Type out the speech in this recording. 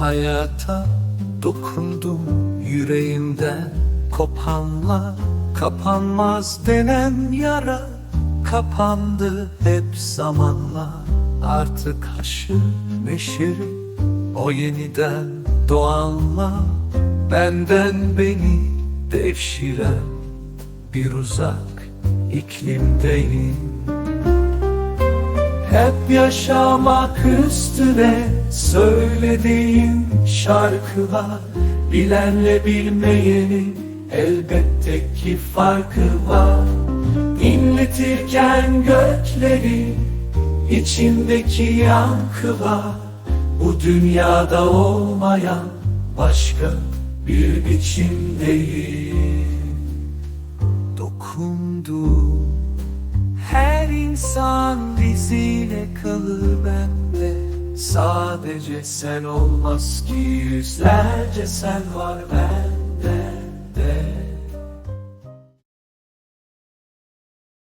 hayata dokundum yüreğimden kopanla kapanmaz denen yara kapandı hep zamanla. Artık haşır neşiri o yeniden doğanla. Benden beni devşiren bir uzak iklimdeyim hep yaşamak üstüne söylediğim şarkılar Bilenle bilmeyenin elbette ki farkı var. İnletirken gökleri içindeki yankılar Bu dünyada olmayan başka bir biçimdeyim Dokundu her insan diziyle kalır bende Sadece sen olmaz ki yüzlerce sen var ben